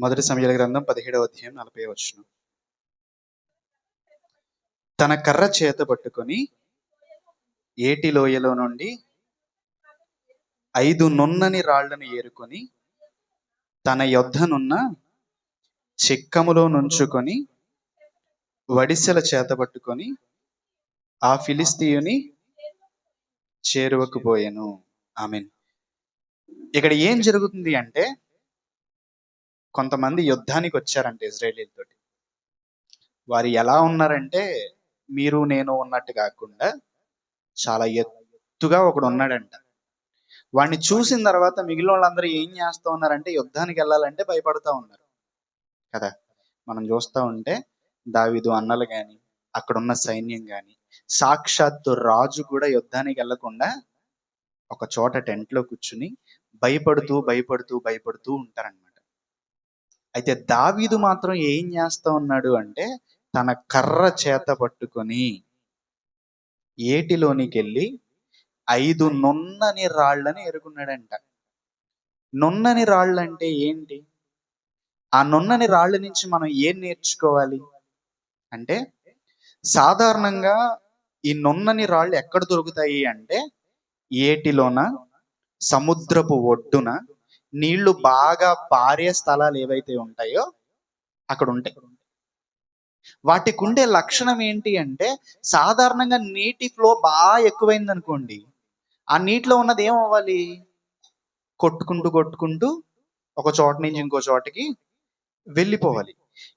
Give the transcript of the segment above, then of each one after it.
మొదటి సమయాల గ్రంథం పదిహేడవ అధ్యాయం నలభై వచ్చిన తన కర్ర చేత పట్టుకొని ఏటి లోయలో నుండి ఐదు నున్నని రాళ్ళను ఏరుకొని తన యొద్ధనున్న చిక్కములో నుంచుకొని వడిసెల చేత పట్టుకొని ఆ ఫిలిస్తీయుని చేరువకుపోయాను ఐ ఆమెన్. ఇక్కడ ఏం జరుగుతుంది అంటే కొంతమంది యుద్ధానికి వచ్చారంట ఇజ్రాయేలీలతోటి. వారు ఎలా ఉన్నారంటే మీరు నేను ఉన్నట్టు కాకుండా చాలా ఎత్తుగా ఒకడు ఉన్నాడంట. వాడిని చూసిన తర్వాత మిగిలిన వాళ్ళందరూ ఏం చేస్తూ ఉన్నారంటే యుద్ధానికి వెళ్ళాలంటే భయపడతా ఉన్నారు. కదా? మనం చూస్తూ ఉంటే దావిదు అన్నలు గాని అక్కడున్న సైన్యం కానీ సాక్షాత్తు రాజు కూడా యుద్ధానికి వెళ్ళకుండా ఒక చోట టెంట్లో కూర్చుని భయపడుతూ భయపడుతూ భయపడుతూ ఉంటారన్నమాట. అయితే దావీదు మాత్రం ఏం చేస్తా ఉన్నాడు అంటే తన కర్ర చేత పట్టుకొని ఏటిలోనికి వెళ్ళి ఐదు నున్నని రాళ్ళని ఎరుగున్నాడంట. నున్నని రాళ్ళు అంటే ఏంటి? ఆ నున్నని రాళ్ళ నుంచి మనం ఏం నేర్చుకోవాలి? అంటే సాధారణంగా ఈ నున్నని రాళ్ళు ఎక్కడ దొరుకుతాయి అంటే ఏటిలోన సముద్రపు ఒడ్డున నీళ్ళు బాగా పారే స్థలాలు ఏవైతే ఉంటాయో అక్కడ ఉంటాయి వాటికి ఉండే లక్షణం ఏంటి అంటే సాధారణంగా నీటి ఫ్లో బాగా ఎక్కువైంది అనుకోండి ఆ నీటిలో ఉన్నది ఏం అవ్వాలి కొట్టుకుంటూ కొట్టుకుంటూ ఒక చోట నుంచి ఇంకో చోటకి వెళ్ళిపోవాలి.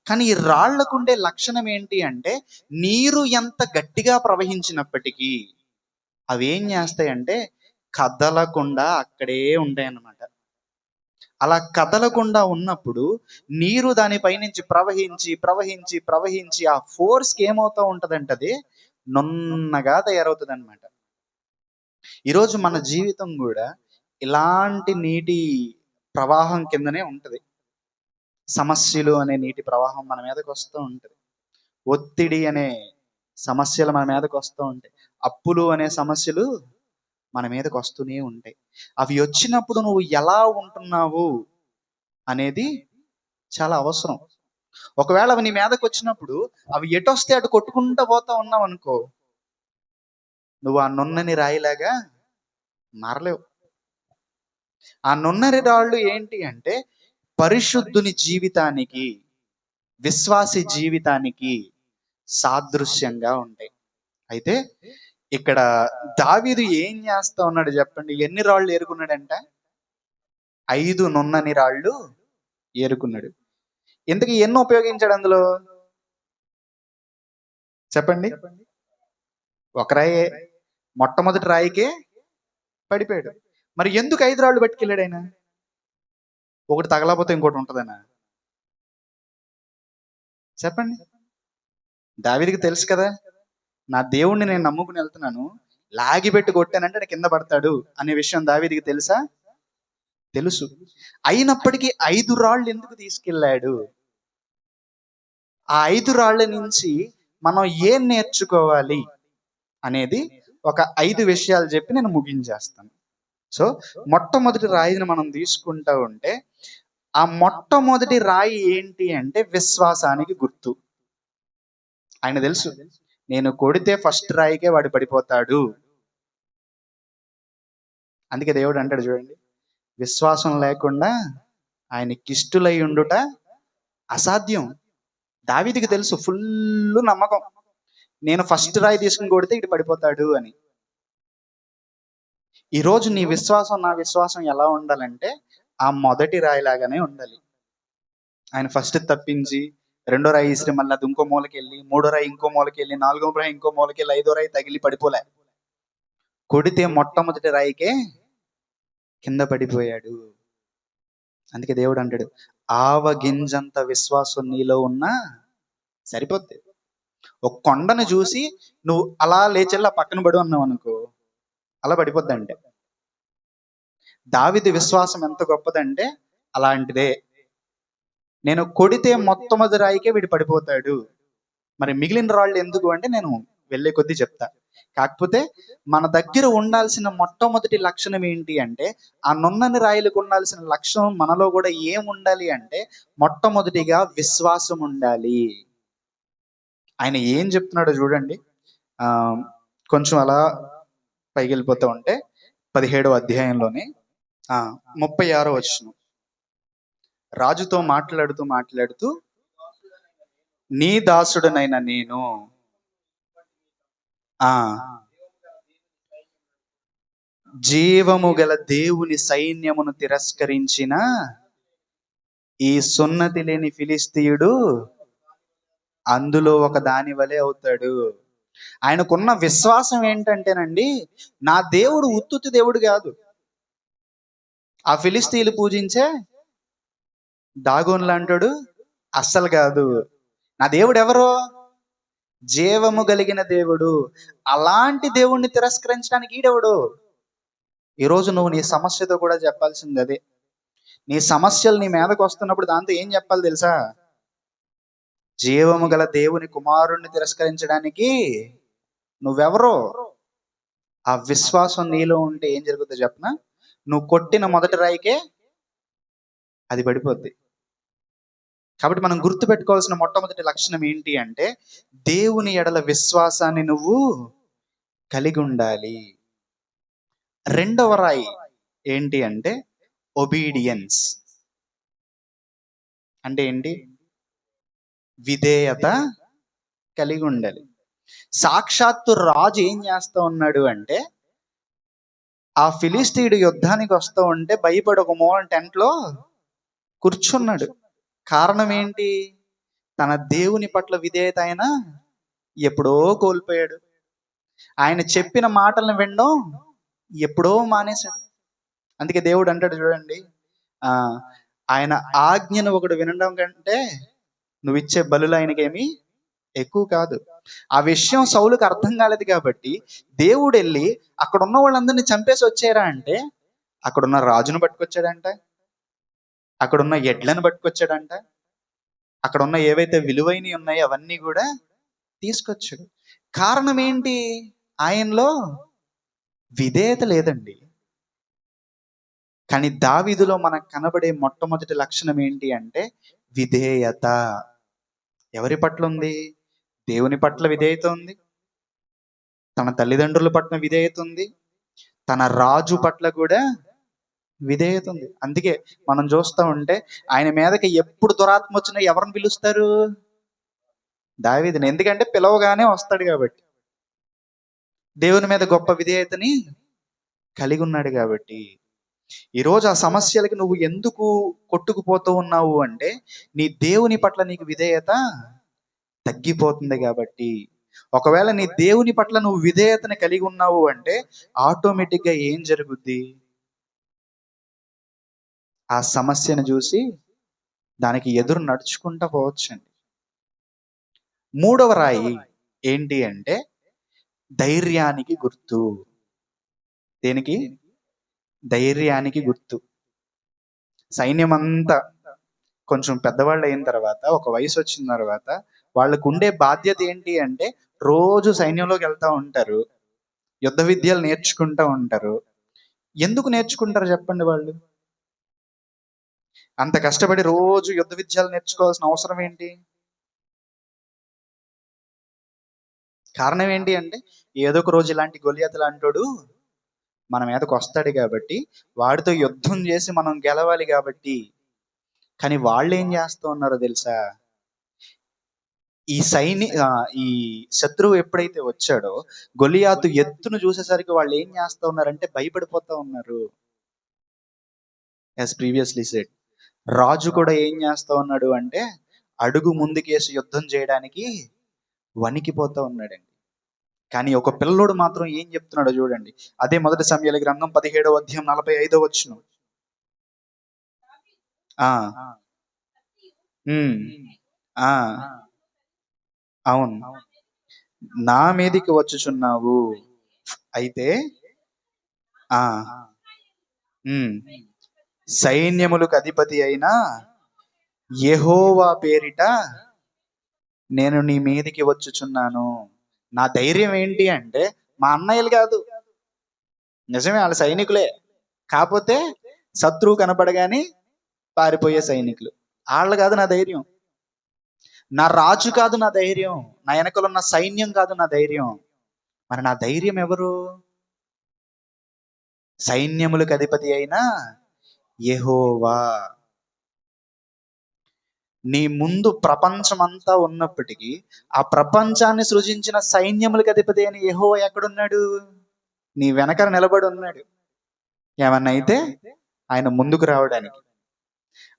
కానీ ఈ రాళ్ళకు ఉండే లక్షణం ఏంటి అంటే నీరు ఎంత గట్టిగా ప్రవహించినప్పటికీ అవి ఏం చేస్తాయంటే కదలకుండా అక్కడే ఉంటాయి అన్నమాట అలా కదలకుండా ఉన్నప్పుడు నీరు దానిపై నుంచి ప్రవహించి ప్రవహించి ప్రవహించి ఆ ఫోర్స్కి ఏమవుతూ ఉంటదంటే అది నున్నగా తయారవుతుంది అనమాట ఈరోజు మన జీవితం కూడా ఇలాంటి నీటి ప్రవాహం కిందనే ఉంటుంది. సమస్యలు అనే నీటి ప్రవాహం మన మీదకి వస్తూ ఉంటుంది. ఒత్తిడి అనే సమస్యలు మన మీదకి వస్తూ ఉంటాయి. అప్పులు అనే సమస్యలు మన మీదకి వస్తూనే ఉంటాయి. అవి వచ్చినప్పుడు నువ్వు ఎలా ఉంటున్నావు అనేది చాలా అవసరం. ఒకవేళ అవి నీ మీదకి వచ్చినప్పుడు అవి ఎటొస్తే అటు కొట్టుకుంటూ పోతా ఉన్నావు అనుకో నువ్వు ఆ నున్నని రాయిలాగా మారలేవు. ఆ నున్నరి రాళ్ళు ఏంటి అంటే పరిశుద్ధుని జీవితానికి విశ్వాసి జీవితానికి సాదృశ్యంగా ఉంటాయి. అయితే ఇక్కడ దావీదు ఏం చేస్తా ఉన్నాడు చెప్పండి? ఎన్ని రాళ్ళు ఏరుకున్నాడంట? ఐదు నున్నని రాళ్ళు ఏరుకున్నాడు. ఇంతకీ ఎన్ని ఉపయోగించాడు అందులో? చెప్పండి. ఒక రాయే మొట్టమొదటి రాయికే పడిపోయాడు. మరి ఎందుకు ఐదు రాళ్ళు పట్టుకెళ్ళాడు ఆయన? ఒకటి తగలపోతే ఇంకోటి ఉంటుందనా? చెప్పండి. దావీదికి తెలుసు కదా? నా దేవుణ్ణి నేను నమ్ముకుని వెళ్తున్నాను లాగి పెట్టి కొట్టానంటే కింద పడతాడు అనే విషయం దావీదికి తెలుసా? తెలుసు. అయినప్పటికీ ఐదు రాళ్ళు ఎందుకు తీసుకెళ్ళాడు? ఆ ఐదు రాళ్ళ నుంచి మనం ఏం నేర్చుకోవాలి అనేది ఒక ఐదు విషయాలు చెప్పి నేను ముగించేస్తాను. సో మొట్టమొదటి రాయిని మనం తీసుకుంటా ఉంటే ఆ మొట్టమొదటి రాయి ఏంటి అంటే విశ్వాసానికి గుర్తు. ఆయన తెలుసు. నేను కొడితే ఫస్ట్ రాయికే వాడు పడిపోతాడు. అందుకే దేవుడు అంటాడు చూడండి విశ్వాసం లేకుండా ఆయన కిష్టులై ఉండుట అసాధ్యం. దావిదికి తెలుసు ఫుల్ నమ్మకం. నేను ఫస్ట్ రాయి తీసుకుని కొడితే ఇటు పడిపోతాడు అని. ఈరోజు నీ విశ్వాసం నా విశ్వాసం ఎలా ఉండాలంటే ఆ మొదటి రాయి లాగానే ఉండాలి. ఆయన ఫస్ట్ తప్పించి రెండో రాయి ఇసిరి మళ్ళీ అది ఇంకో మూలకి వెళ్ళి మూడో రాయి ఇంకో మూలకి వెళ్ళి నాలుగో రాయి ఇంకో మూలకి వెళ్ళి ఐదో రాయి తగిలి పడిపోలే. కొడితే మొట్టమొదటి రాయికే కింద పడిపోయాడు. అందుకే దేవుడు అంటాడు ఆవ గింజంత విశ్వాసం నీలో ఉన్నా సరిపోద్ది. ఒక కొండను చూసి నువ్వు అలా లేచెల్లా పక్కన పడు అన్నావు అనుకో అలా పడిపోద్ది అంటే దావిది విశ్వాసం ఎంత గొప్పదంటే అలాంటిదే. నేను కొడితే మొట్టమొదటి రాయికే వీడు పడిపోతాడు. మరి మిగిలిన రాళ్ళు ఎందుకు అంటే నేను వెళ్ళే కొద్దీ చెప్తా. కాకపోతే మన దగ్గర ఉండాల్సిన మొట్టమొదటి లక్షణం ఏంటి అంటే ఆ నున్నని రాయిలకు ఉండాల్సిన లక్షణం మనలో కూడా ఏం ఉండాలి అంటే మొట్టమొదటిగా విశ్వాసం ఉండాలి. ఆయన ఏం చెప్తున్నాడో చూడండి. ఆ కొంచెం అలా పైకి వెళ్ళిపోతూ ఉంటే పదిహేడవ అధ్యాయంలోనే ఆ ముప్పై ఆరో వచ్చిన రాజుతో మాట్లాడుతూ మాట్లాడుతూ నీ దాసుడనైన నేను. ఆ. జీవము గల దేవుని సైన్యమును తిరస్కరించిన ఈ సున్నతి లేని ఫిలిస్తీయుడు అందులో ఒక దాని వలె అవుతాడు. ఆయనకున్న విశ్వాసం ఏంటంటేనండి నా దేవుడు ఉత్తుతి దేవుడు కాదు. ఆ ఫిలిస్తీన్లు పూజించే దాగోన్లు అంటాడు అస్సలు కాదు. నా దేవుడు ఎవరు? జీవము కలిగిన దేవుడు. అలాంటి దేవుణ్ణి తిరస్కరించడానికి ఈడెవడు? ఈరోజు నువ్వు నీ సమస్యతో కూడా చెప్పాల్సింది అదే. నీ సమస్యలు నీ మీదకు వస్తున్నప్పుడు దాంతో ఏం చెప్పాలి తెలుసా? జీవము గల దేవుని కుమారుణ్ణి తిరస్కరించడానికి నువ్వెవరో? ఆ విశ్వాసం నీలో ఉంటే ఏం జరుగుతుందో చెప్పనా? నువ్వు కొట్టిన మొదటి రాయికే అది పడిపోద్ది. కాబట్టి మనం గుర్తు పెట్టుకోవాల్సిన మొట్టమొదటి లక్షణం ఏంటి అంటే దేవుని ఎడల విశ్వాసాన్ని నువ్వు కలిగి ఉండాలి. రెండవ రాయి ఏంటి అంటే ఒబీడియన్స్ అంటే ఏంటి? విధేయత కలిగి ఉండాలి. సాక్షాత్తు రాజు ఏం చేస్తూ ఉన్నాడు అంటే ఆ ఫిలిస్తీయుడు యుద్ధానికి వస్తూ ఉంటే భయపడి ఒక మూల టెంట్లో కూర్చున్నాడు. కారణం ఏంటి తన దేవుని పట్ల విధేయత ఆయన ఎప్పుడో కోల్పోయాడు. ఆయన చెప్పిన మాటలను వినడం ఎప్పుడో మానేశాడు. అందుకే దేవుడు అంటాడు చూడండి ఆ ఆయన ఆజ్ఞను ఒకడు వినడం కంటే నువ్వు ఇచ్చే బలులు ఆయనకేమి ఎక్కువ కాదు. ఆ విషయం సౌలుకు అర్థం కాలేదు కాబట్టి దేవుడు వెళ్ళి అక్కడ ఉన్న వాళ్ళందరినీ చంపేసి వచ్చారా అంటే అక్కడున్న రాజును పట్టుకొచ్చాడంట. అక్కడున్న ఎడ్లను పట్టుకొచ్చాడంట. అక్కడ ఉన్న ఏవైతే విలువైనవి ఉన్నాయో అవన్నీ కూడా తీసుకొచ్చాడు. కారణం ఏంటి? ఆయనలో విధేయత లేదండి. కానీ దావిదులో మనకు కనబడే మొట్టమొదటి లక్షణం ఏంటి అంటే విధేయత. ఎవరి పట్ల ఉంది? దేవుని పట్ల విధేయత ఉంది. తన తల్లిదండ్రుల పట్ల విధేయత ఉంది. తన రాజు పట్ల కూడా విధేయత ఉంది. అందుకే మనం చూస్తూ ఉంటే ఆయన మీదకి ఎప్పుడు దురాత్మ వచ్చినా ఎవరిని పిలుస్తారు? దావీదిని. ఎందుకంటే పిలవగానే వస్తాడు కాబట్టి. దేవుని మీద గొప్ప విధేయతని కలిగి ఉన్నాడు కాబట్టి. ఈరోజు ఆ సమస్యలకి నువ్వు ఎందుకు కొట్టుకుపోతూ ఉన్నావు అంటే నీ దేవుని పట్ల నీకు విధేయత తగ్గిపోతుంది కాబట్టి. ఒకవేళ నీ దేవుని పట్ల నువ్వు విధేయతని కలిగి ఉన్నావు అంటే ఆటోమేటిక్గా ఏం జరుగుద్ది? ఆ సమస్యను చూసి దానికి ఎదురు నడుచుకుంటా పోవచ్చండి. మూడవ రాయి ఏంటి అంటే ధైర్యానికి గుర్తు. దేనికి? ధైర్యానికి గుర్తు. సైన్యం అంతా కొంచెం పెద్దవాళ్ళు అయిన తర్వాత ఒక వయసు వచ్చిన తర్వాత వాళ్ళకు ఉండే బాధ్యత ఏంటి అంటే రోజు సైన్యంలోకి వెళ్తూ ఉంటారు. యుద్ధ విద్యలు నేర్చుకుంటూ ఉంటారు. ఎందుకు నేర్చుకుంటారు చెప్పండి వాళ్ళు? అంత కష్టపడి రోజు యుద్ధ విద్యలు నేర్చుకోవాల్సిన అవసరం ఏంటి? కారణం ఏంటి అంటే ఏదో ఒక రోజు ఇలాంటి గొలియతలు అంటాడు మన మీదకు వస్తాడు కాబట్టి వాడితో యుద్ధం చేసి మనం గెలవాలి కాబట్టి. కానీ వాళ్ళు ఏం చేస్తూ ఉన్నారో తెలుసా? ఈ సైని ఈ శత్రువు ఎప్పుడైతే వచ్చాడో గొలియాతు ఎత్తును చూసేసరికి వాళ్ళు ఏం చేస్తూ ఉన్నారంటే భయపడిపోతా ఉన్నారు. యాజ్ ప్రీవియస్లీ సెట్ రాజు కూడా ఏం చేస్తా ఉన్నాడు అంటే అడుగు ముందుకేసి యుద్ధం చేయడానికి వణికిపోతా ఉన్నాడండి. కానీ ఒక పిల్లోడు మాత్రం ఏం చెప్తున్నాడో చూడండి. అదే మొదటి సమయాల గ్రంథం పదిహేడవ అధ్యాయం నలభై ఐదో వచ్చిన అవును. నా మీదికి వచ్చుచున్నావు. అయితే ఆ. సైన్యములకు అధిపతి అయిన యెహోవా పేరిట నేను నీ మీదికి వచ్చుచున్నాను. నా ధైర్యం ఏంటి అంటే మా అన్నయ్యలు కాదు. నిజమే వాళ్ళ సైనికులే. కాకపోతే శత్రువు కనపడగాని పారిపోయే సైనికులు. వాళ్ళు కాదు నా ధైర్యం. నా రాజు కాదు నా ధైర్యం. నా వెనకలు ఉన్న సైన్యం కాదు నా ధైర్యం. మరి నా ధైర్యం ఎవరు? సైన్యములకు అధిపతి అయినా యెహోవా. నీ ముందు ప్రపంచమంతా ఉన్నప్పటికీ ఆ ప్రపంచాన్ని సృజించిన సైన్యములకు అధిపతి అయిన యహో ఎక్కడున్నాడు? నీ వెనక నిలబడి ఉన్నాడు. ఏమన్నా అయితే ఆయన ముందుకు రావడానికి.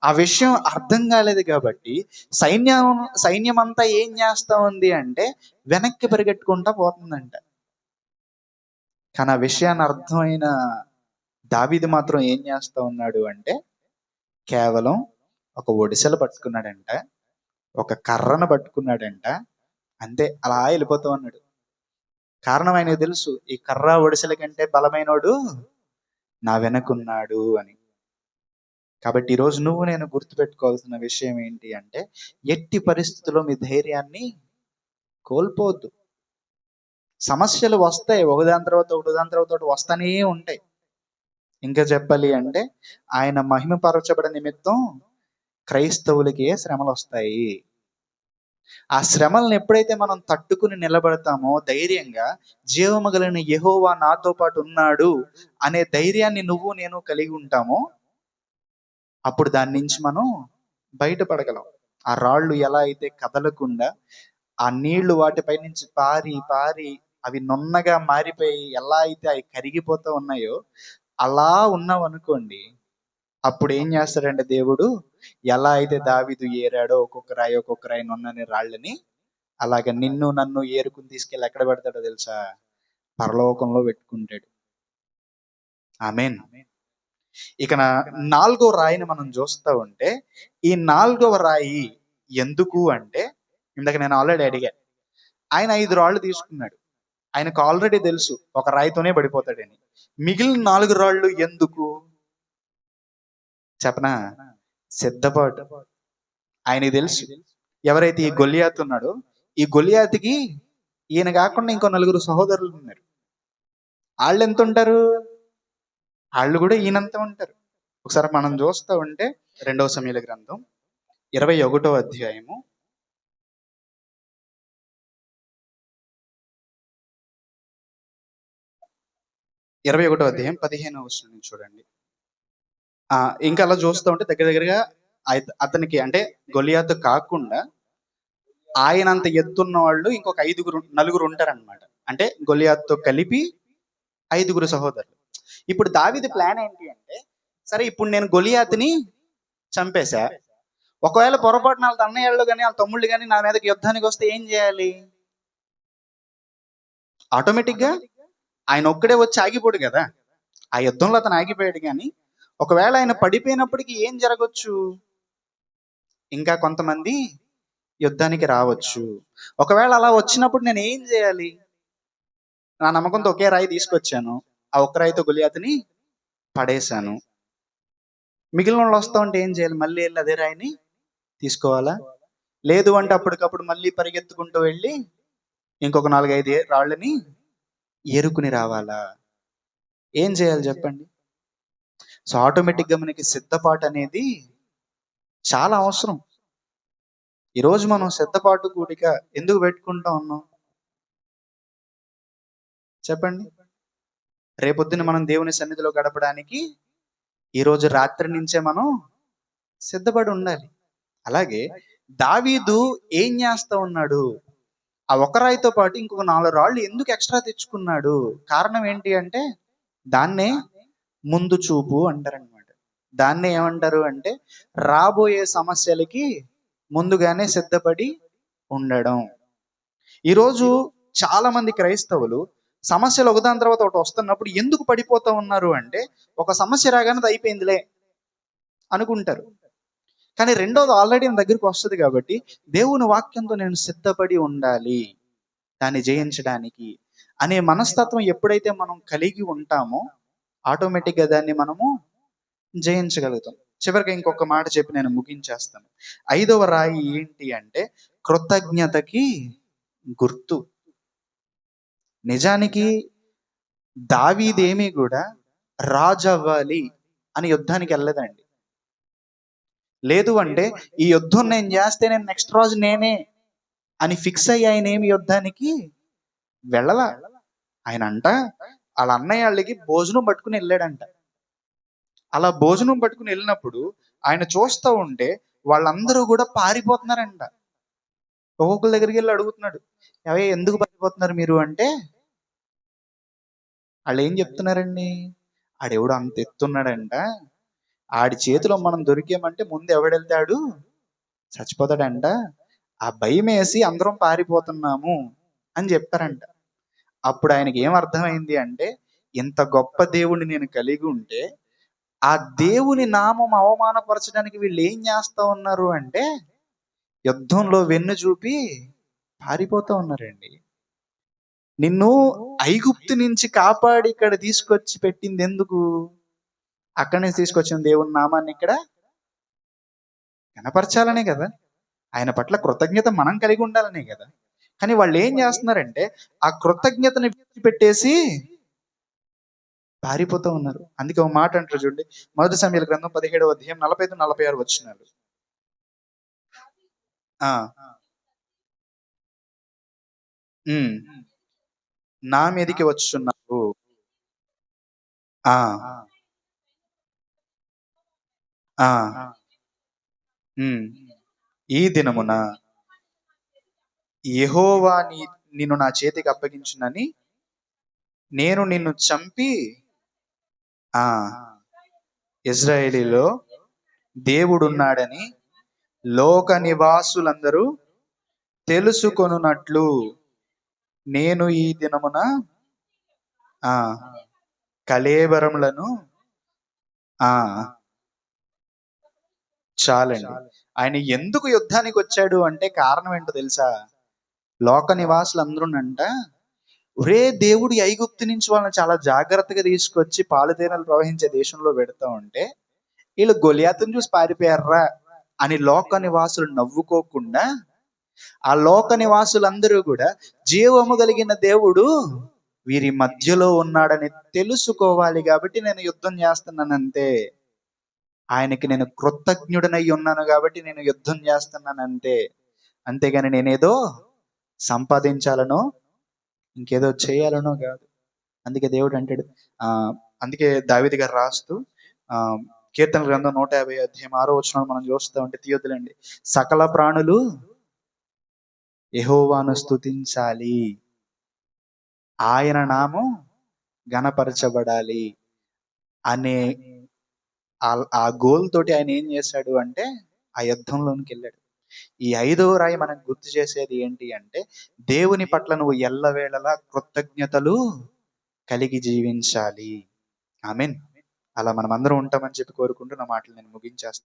ఆ విషయం అర్థం కాలేదు కాబట్టి సైన్యం సైన్యం అంతా ఏం చేస్తా ఉంది అంటే వెనక్కి పరిగెట్టుకుంటా పోతుందంట. కానీ ఆ విషయాన్ని అర్థమైన దావీదు మాత్రం ఏం చేస్తా ఉన్నాడు అంటే కేవలం ఒక ఒడిసెలు పట్టుకున్నాడంట ఒక కర్రను పట్టుకున్నాడంట అంతే అలా వెళ్ళిపోతూ ఉన్నాడు. కారణం ఆయనకు తెలుసు ఈ కర్ర ఒడిసెల కంటే బలమైనోడు నా వెనకున్నాడు అని. కాబట్టి ఈరోజు నువ్వు నేను గుర్తుపెట్టుకోవాల్సిన విషయం ఏంటి అంటే ఎట్టి పరిస్థితుల్లో మీ ధైర్యాన్ని కోల్పోవద్దు. సమస్యలు వస్తాయి ఒకదాని తర్వాత ఒకదాని తర్వాత ఒకటి వస్తానే ఉంటాయి. ఇంకా చెప్పాలి అంటే ఆయన మహిమపరచబడ నిమిత్తం క్రైస్తవులకి శ్రమలు వస్తాయి ఆ శ్రమలను ఎప్పుడైతే మనం తట్టుకుని నిలబడతామో ధైర్యంగా జీవము యహోవా నాతో పాటు ఉన్నాడు అనే ధైర్యాన్ని నువ్వు నేను కలిగి ఉంటామో అప్పుడు దాని నుంచి మనం బయటపడగలం. ఆ రాళ్ళు ఎలా అయితే కదలకుండా ఆ నీళ్ళు వాటిపై నుంచి పారి పారి అవి నున్నగా మారిపోయి ఎలా అయితే అవి కరిగిపోతూ ఉన్నాయో అలా ఉన్నావు అనుకోండి అప్పుడు ఏం చేస్తాడంటే దేవుడు ఎలా అయితే దావిదు ఏరాడో ఒక్కొక్క రాయి ఒక్కొక్క రాయి నున్నని రాళ్ళని అలాగ నిన్ను నన్ను ఏరుకుని తీసుకెళ్ళి ఎక్కడ పెడతాడో తెలుసా? పరలోకంలో పెట్టుకుంటాడు. ఆమెన్. ఇక నాలుగో రాయిని మనం చూస్తా ఉంటే ఈ నాలుగవ రాయి ఎందుకు అంటే ఇందాక నేను ఆల్రెడీ అడిగా ఆయన ఐదు రాళ్ళు తీసుకున్నాడు. ఆయనకు ఆల్రెడీ తెలుసు ఒక రాయితోనే పడిపోతాడని. మిగిలిన నాలుగు రాళ్ళు ఎందుకు? చెప్పనా? సిద్ధపాటు. ఆయనకి తెలుసు. ఎవరైతే ఈ గొలియాత్ ఉన్నాడో ఈ గొలియాత్కి ఈయన కాకుండా ఇంకో నలుగురు సహోదరులు ఉన్నారు. వాళ్ళు ఎంత ఉంటారు? వాళ్ళు కూడా ఈయనంత ఉంటారు. ఒకసారి మనం చూస్తూ ఉంటే రెండవ సమయాల గ్రంథం ఇరవై ఒకటో అధ్యాయము ఇరవై ఒకటో అధ్యాయం పదిహేను వచ్చిన చూడండి. ఆ ఇంకా అలా చూస్తూ ఉంటే దగ్గర దగ్గరగా అతనికి అంటే గొలియాత్ కాకుండా ఆయన అంత ఎత్తున్న వాళ్ళు ఇంకొక ఐదుగురు నలుగురు ఉంటారన్నమాట. అంటే గొలియాత్తో కలిపి ఐదుగురు సహోదరులు. ఇప్పుడు దావిది ప్లాన్ ఏంటి అంటే సరే ఇప్పుడు నేను గొలియాత్ని చంపేశా. ఒకవేళ పొరపాటున వాళ్ళ అన్నయ్యళ్ళు కానీ వాళ్ళ తమ్ముళ్ళు కానీ నా మీదకి యుద్ధానికి వస్తే ఏం చేయాలి? ఆటోమేటిక్గా ఆయన ఒక్కడే వచ్చి ఆగిపోడు కదా? ఆ యుద్ధంలో అతను ఆగిపోయాడు కానీ ఒకవేళ ఆయన పడిపోయినప్పటికీ ఏం జరగచ్చు? ఇంకా కొంతమంది యుద్ధానికి రావచ్చు. ఒకవేళ అలా వచ్చినప్పుడు నేను ఏం చేయాలి? నా నమ్మకంతో ఒకే రాయి తీసుకొచ్చాను. ఆ ఒక్క రాయితో గులియాతని పడేశాను. మిగిలిన వాళ్ళు వస్తా ఉంటే ఏం చేయాలి? మళ్ళీ వెళ్ళి అదే రాయిని తీసుకోవాలా? లేదు అంటే అప్పటికప్పుడు మళ్ళీ పరిగెత్తుకుంటూ వెళ్ళి ఇంకొక నాలుగైదు ఏ- రాళ్ళని ఏరుకుని రావాలా? ఏం చేయాలి చెప్పండి? సో ఆటోమేటిక్గా మనకి సిద్ధపాటు అనేది చాలా అవసరం. ఈరోజు మనం సిద్ధపాటు కూడిక ఎందుకు పెట్టుకుంటా ఉన్నాం? చెప్పండి. రేపొద్దున మనం దేవుని సన్నిధిలో గడపడానికి ఈరోజు రాత్రి నుంచే మనం సిద్ధపడి ఉండాలి. అలాగే దావీదు ఏం చేస్తా ఉన్నాడు? ఆ ఒక రాయితో పాటు ఇంకొక నాలుగు రాళ్ళు ఎందుకు ఎక్స్ట్రా తెచ్చుకున్నాడు? కారణం ఏంటి అంటే దాన్నే ముందు చూపు అంటారనమాట దాన్నే ఏమంటారు అంటే రాబోయే సమస్యలకి ముందుగానే సిద్ధపడి ఉండడం. ఈరోజు చాలా మంది క్రైస్తవులు సమస్యలు ఒకదాని తర్వాత ఒకటి వస్తున్నప్పుడు ఎందుకు పడిపోతా ఉన్నారు అంటే ఒక సమస్య రాగానే అది అయిపోయిందిలే అనుకుంటారు. కానీ రెండోది ఆల్రెడీ నా దగ్గరికి వస్తుంది కాబట్టి దేవుని వాక్యంతో నేను సిద్ధపడి ఉండాలి. దాన్ని జయించడానికి అనే మనస్తత్వం ఎప్పుడైతే మనం కలిగి ఉంటామో ఆటోమేటిక్గా దాన్ని మనము జయించగలుగుతాం. చివరికి ఇంకొక మాట చెప్పి నేను ముగించేస్తాను. ఐదవ రాయి ఏంటి అంటే కృతజ్ఞతకి గుర్తు. నిజానికి దావీదేమీ కూడా రాజవ్వాలి అని యుద్ధానికి వెళ్ళలేదండి లేదు అంటే ఈ యుద్ధం నేను చేస్తే నేను నెక్స్ట్ రోజు నేనే అని ఫిక్స్ అయ్యి ఆయన ఏమి యుద్ధానికి వెళ్ళల. ఆయన అంట వాళ్ళ అన్నయ్య వాళ్ళకి భోజనం పట్టుకుని వెళ్ళాడంట. అలా భోజనం పట్టుకుని వెళ్ళినప్పుడు ఆయన చూస్తూ ఉంటే వాళ్ళందరూ కూడా పారిపోతున్నారంట. ఒక్కొక్కరి దగ్గరికి వెళ్ళి అడుగుతున్నాడు అవే ఎందుకు పారిపోతున్నారు మీరు? అంటే వాళ్ళు ఏం చెప్తున్నారండి? ఆడెవడు అంత ఎత్తున్నాడంట. ఆడి చేతిలో మనం దొరికామంటే ముందు ఎవడెళ్తాడు? చచ్చిపోతాడంట. ఆ భయం వేసి అందరం పారిపోతున్నాము అని చెప్పారంట. అప్పుడు ఆయనకి ఏం అర్థమైంది అంటే ఇంత గొప్ప దేవుణ్ణి నేను కలిగి ఉంటే ఆ దేవుని నామం అవమానపరచడానికి వీళ్ళు ఏం చేస్తా ఉన్నారు అంటే యుద్ధంలో వెన్ను చూపి పారిపోతా ఉన్నారండి. నిన్ను ఐగుప్తు నుంచి కాపాడి ఇక్కడ తీసుకొచ్చి పెట్టింది ఎందుకు? అక్కడి నుంచి తీసుకొచ్చిన దేవుని నామాన్ని ఇక్కడ కనపరచాలనే కదా. ఆయన పట్ల కృతజ్ఞత మనం కలిగి ఉండాలనే కదా. కానీ వాళ్ళు ఏం చేస్తున్నారంటే ఆ కృతజ్ఞతని పెట్టేసి పారిపోతూ ఉన్నారు. అందుకే ఒక మాట అంటారు చూడండి. మొదటి సమయాల గ్రంథం పదిహేడవ అధ్యాయం నలభై ఐదు నలభై ఆరు వచ్చినారు ఆ. నా మీదికి వచ్చున్నావు ఆ ఆ. ఈ దినమున యెహోవా నీ నిన్ను నా చేతికి అప్పగించునని నేను నిన్ను చంపి ఆ ఇజ్రాయేలీలో దేవుడున్నాడని లోక నివాసులందరూ తెలుసుకొనున్నట్లు నేను ఈ దినమున ఆ కళేబరములను ఆ చాలండి. ఆయన ఎందుకు యుద్ధానికి వచ్చాడు అంటే కారణం ఏంటో తెలుసా? లోక నివాసులు అందరూనంట ఒరే దేవుడు ఐగుప్తు నుంచి వాళ్ళని చాలా జాగ్రత్తగా తీసుకొచ్చి పాలుతేనలు ప్రవహించే దేశంలో పెడతా ఉంటే వీళ్ళు గొలియాతుని చూసి పారిపోయారా? అని లోక నివాసులు నవ్వుకోకుండా ఆ లోక నివాసులందరూ కూడా జీవము కలిగిన దేవుడు వీరి మధ్యలో ఉన్నాడని తెలుసుకోవాలి కాబట్టి నేను యుద్ధం చేస్తున్నానంతే. ఆయనకి నేను కృతజ్ఞుడనై ఉన్నాను కాబట్టి నేను యుద్ధం చేస్తున్నానంతే. అంతేగాని నేనేదో సంపాదించాలనో ఇంకేదో చేయాలనో కాదు. అందుకే దేవుడు అంటాడు ఆ అందుకే దావిది గారు రాస్తూ ఆ కీర్తన గ్రంథం నూట యాభై అధ్యాయం ఆరో వచ్చిన మనం చూస్తూ ఉంటే తీయొద్దులండి. సకల ప్రాణులు యహోవాను స్తుతించాలి. ఆయన నామం గణపరచబడాలి అనే ఆ- గోల్ తోటి ఆయన ఏం చేశాడు అంటే ఆ యుద్ధంలోనికి వెళ్ళాడు. ఈ ఐదవ రాయి మనం గుర్తు చేసేది ఏంటి అంటే దేవుని పట్ల నువ్వు ఎల్లవేళలా కృతజ్ఞతలు కలిగి జీవించాలి. ఆమెన్. అలా మనం అందరం ఉంటామని చెప్పి కోరుకుంటూ నా మాటలు నేను ముగించేస్తాను